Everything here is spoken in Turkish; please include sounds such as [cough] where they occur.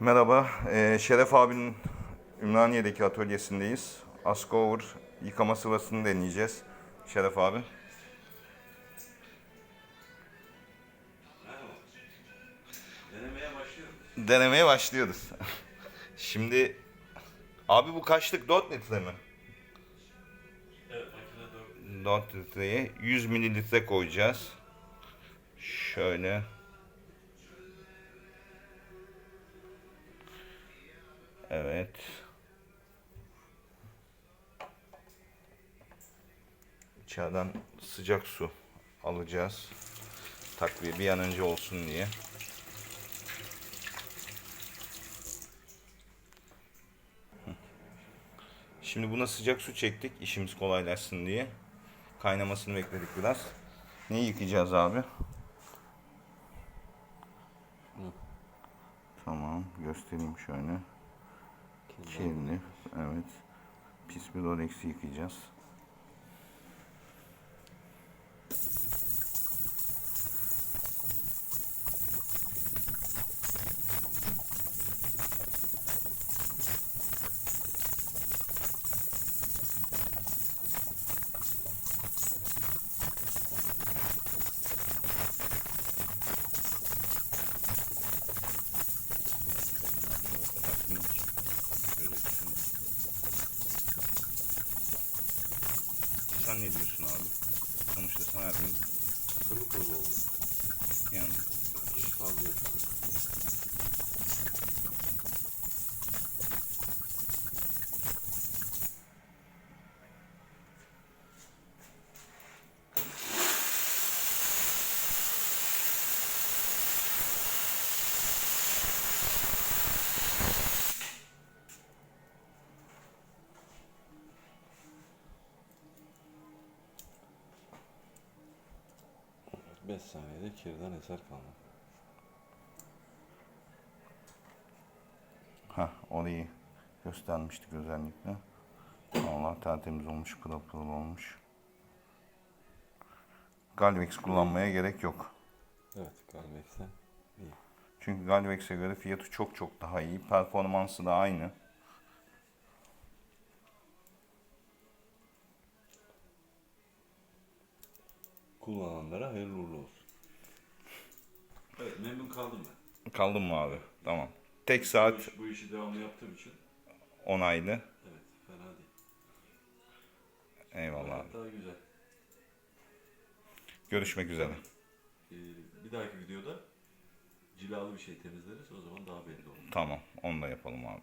Merhaba, eee, Şeref abinin Ümraniye'deki atölyesindeyiz. Askover yıkama sıvasını deneyeceğiz. Şeref abi. Denemeye başlıyorum. Denemeye başlıyoruz. [laughs] Şimdi, abi bu kaçlık 4 litre mi? Evet makine 4. 4 litreye 100 mililitre koyacağız. Şöyle. Evet. İçeriden sıcak su alacağız. Takviye bir an önce olsun diye. Şimdi buna sıcak su çektik işimiz kolaylaşsın diye. Kaynamasını bekledik biraz. Neyi yıkayacağız abi? Tamam göstereyim şöyle. Kirli. Evet. Pis bir Rolex'i yıkayacağız. saniyeliyorsun nele, Sonuçta sana değil. aqui. kılı oldu. Yani 5 saniyede kirden eser kalmak. Ha orayı göstermiştik özellikle. Allah tertemiz olmuş, pırıl pırıl olmuş. Galvex kullanmaya gerek yok. Evet, Galvex'e iyi. Çünkü Galvex'e göre fiyatı çok çok daha iyi. Performansı da aynı. Kullananlara hayırlı uğurlu olsun. Evet memnun kaldım ben. Kaldın mı abi? Tamam. Tek saat Bu, iş- bu işi devamlı yaptığım için onaylı. evet fena değil. Eyvallah abi. Daha güzel. Görüşmek üzere. Ee, bir dahaki videoda cilalı bir şey temizleriz o zaman daha belli olur. Tamam. Onu da yapalım abi.